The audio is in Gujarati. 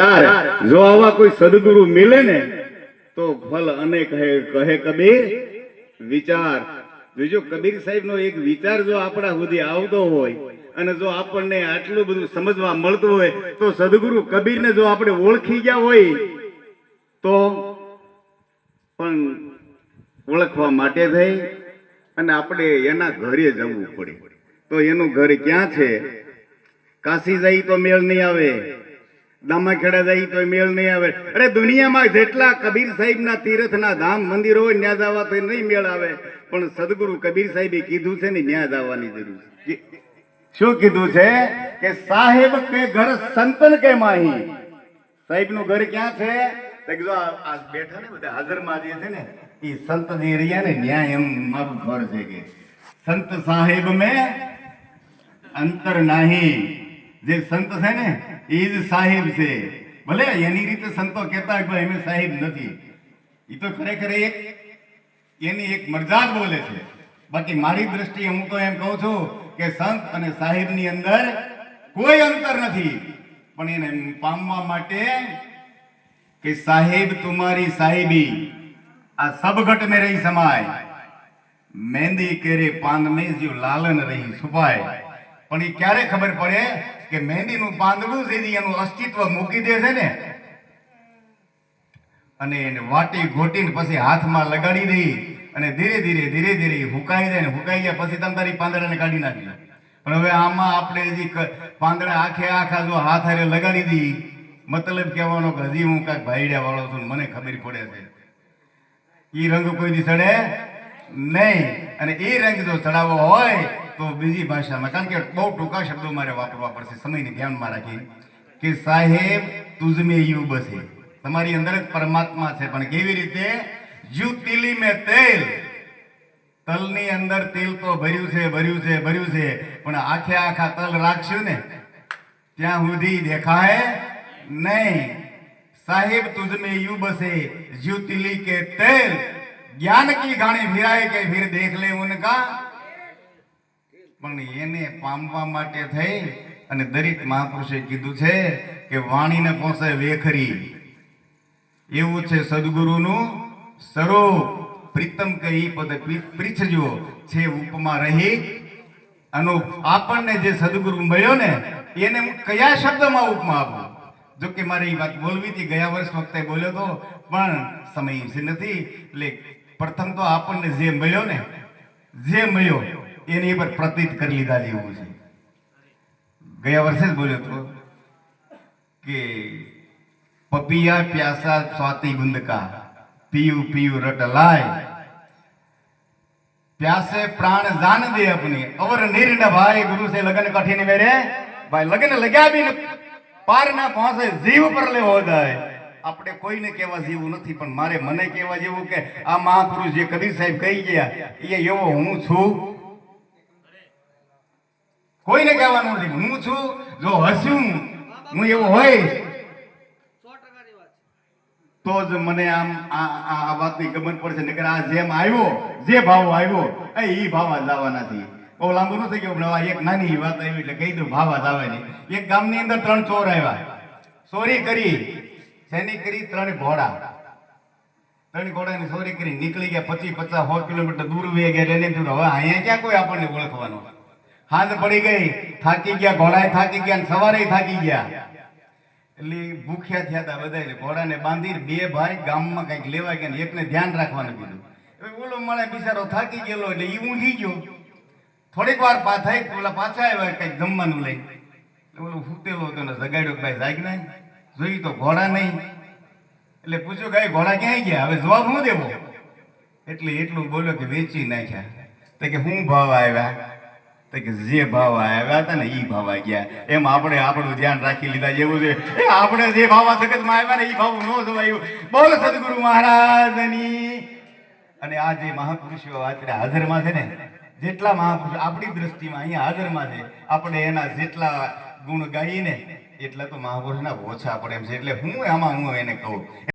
યાર જો આવા કોઈ સદગુરુ મિલે ને, તો ફલ અને કહે કબીર. વિચાર. જોજો, કબીર સાહેબ નો એક વિચાર જો આપણા સુધી આવતો હોય અને જો આપણને આટલું બધું સમજવા મળતું હોય, તો સદગુરુ કબીરને જો આપણે ઓળખી ગયા હોય, તો પણ ઓળખવા માટે થઈ અને આપણે એના ઘરે જવું પડે. તો એનું ઘર ક્યાં છે? કાશી જઈ તો મેળ નહીં આવે. દામાખેડા જાય તો મેળ નહીં આવે. અરે દુનિયામાં જેટલા કબીર સાહેબના તીર્થના ધામ મંદિરો હોય, ન્યા જવા તો નહીં મેળ આવે. પણ સદગુરુ કબીર સાહેબે કીધું છે ને, ન્યા જવાની જરૂર છે. શું કીધું છે? કે સાહેબ કે ઘર સંતન કે માહી? સાહેબનું ઘર ક્યાં છે? આ આ બેઠા ને બધા હાજરમાં જે છે ને એ સંત જે રહ્યા ને ન્યાય એમ મારું ઘર છે કે. સંત સાહેબ મેં અંતર નાહી. જે સંત છે ને એ જ સાહેબ છે. ભલે એની રીતે સંતો કહેતા ભાઈ અમે સાહેબ નથી. એ તો ખરેખર એક, એની એક મરજાદ બોલે છે. બાકી મારી દ્રષ્ટિએ હું તો એમ કહું છું કે સંત અને સાહેબની અંદર કોઈ અંતર નથી. પણ એને પામવા માટે કે સાહેબ તુમારી સાહેબી, આ સબઘટ મેં રહી સમાય. મહેંદી કેરે પાન મેં જો લાલન રહી છુપાય. પણ એ ક્યારે ખબર પડે કે મહેંદીનું પાંદડું છે એનું અસ્તિત્વ મૂકી દે છે ને? અને એને વાટી ઘોટીને પછી હાથમાં લગાડી દઈ અને ધીરે ધીરે ધીરે ધીરે હુકાઈ જાય ને હુકાઈ ગયા પછી તમે તારી પાંદડાને કાઢી નાખી પણ હવે આમાં આપણે હજી પાંદડા આખે આખા જો હાથ હારે લગાડી દી, મતલબ કહેવાનો કે હજી હું કાંઈક ભાઈડ્યા વાળો છું મને ખબર પડે છે. એ રંગ કોઈ દી ચડે નહીં. અને એ રંગ જો ચડાવવો હોય, તો બીજી ભાષામાં, કારણ કે બહુ ટૂંકા શબ્દો મારે વાપરવા પડશે, સમયને ધ્યાનમાં રાખી કે સાહેબ, તુજમે યુ બસે. તમારી અંદર જ પરમાત્મા છે, પણ કેવી રીતે? જુ તિલી મેં તેલ. તલની અંદર તેલ તો ભર્યું છે ભર્યું છે ભર્યું છે, પણ આખે આખા તલ રાખશું ને, ત્યાં સુધી દેખાય નહીં. સાહેબ, તુજમે યુ બસે જ્યુતિલી કે તેલ. ज्ञान की गाणी फिराए के फिर देख ले उनका પણ એને પામવા માટે થઈ અને દરેક મહાપુરુષે કીધું છે કે વાણીને પહોંચે વેખરી એવું છે સદગુરુનું સ્વરૂપ પ્રીતમ કે ઈ પદ પ્રી- પ્રીછજો છે ઉપમા રહી અનુપ આપણને જે સદગુરુ મળ્યો ને એને હું કયા શબ્દમાં ઉપમા આપું જો કે મારે એ વાત બોલવી હતી ગયા વર્ષ વખતે બોલ્યો તો પણ સમય છે નથી એટલે પ્રથમ તો આપણને જે મળ્યો ને, જે મળ્યો, એની પર પ્રતીત કરી લીધા જેવું છે. ગયા વર્ષે જ બોલ્યો હતો કે, પપિયા પ્યાસા સ્વાતિ ગુંદકા પીયું પીયું રટ લાય. પ્યાસે પ્રાણ જાન દે અપની, અવર નિર્ણ ભાઈ ગુરુ સે લગન કઠિન મેરે ભાઈ લગ્ન લગ્યા બી ને પાર ના પહોંચે જીવ પર લેવો જાય. આપણે કોઈને કહેવા જેવું નથી, પણ મારે મને કહેવા જેવું કે આ મહાપુરુષ જે કબીર સાહેબ કહી ગયા, એ એવો હું છું. કોઈને કહેવાનું નથી હું છું, જો હસ્યું હું એવો હોય તો જ મને આમ આ વાતની ખબર પડશે, નકર આ જેમ આવ્યો, જે ભાવ આવ્યો, એ ભાવા આવવા નથી બહુ લાંબુ ન થઈ ગયું એક નાની વાત આવી, એટલે કહી દઉં, ભાવ નહીં એક ગામની અંદર ત્રણ ચોર આવ્યા. ચોરી કરી. શેની કરી ત્રણ ઘોડા. ત્રણ ઘોડાની ચોરી કરી, નીકળી ગયા પચીસ પચાસ સો કિલોમીટર દૂર વે ગયા એને હવે અહીંયા ક્યાં કોઈ આપણને ઓળખવાનો? હાથ પડી ગઈ, થાકી ગયા, ઘોડાએ થાકી ગયા સવારે થાકી ગયા. એટલે ભૂખ્યા થયા હતા બધા ઘોડાને બાંધી બે ભાઈ ગામમાં કંઈક લેવા ગયા એકને ધ્યાન રાખવાનું કીધું. હવે ઓલો મળે બિચારો થાકી ગયેલો એટલે એ ઊંઘી ગયો. થોડીક વાર પાછા ઓલા પાછા આવ્યા કંઈક જમવાનું લઈ. ઓલો ફૂટેલો હતો ને, જગાડ્યો ભાઈ જાગ નહીં જોયું તો ઘોડા નહીં. એટલે પૂછ્યું કે "આ ઘોડા ક્યાંય ગયા? હવે જવાબ શું દેવો? એટલે એટલું બોલ્યો કે વેચી નાખ્યા. તો કે શું ભાવ આવ્યા તો કે જે ભાવ આવ્યા હતા ને એ ભાવ આવી ગયા. એમ આપણે આપણું ધ્યાન રાખી લીધા જેવું છે. એ આપણે જે ભાવ જગતમાં આવ્યા ને એ ભાવ નો જવાયું બોલ સદગુરુ મહારાજની. અને આ જે મહાપુરુષો અત્યારે હાજરમાં છે ને, જેટલા મહાપુરુષ આપણી દ્રષ્ટિમાં અહીંયા હાજરમાં છે, આપણે એના જેટલા ગુણ ગાઈએ ને એટલા તો મહાપુરુષના ઓછા પડે એમ છે. એટલે હું આમાં હું એને કહું.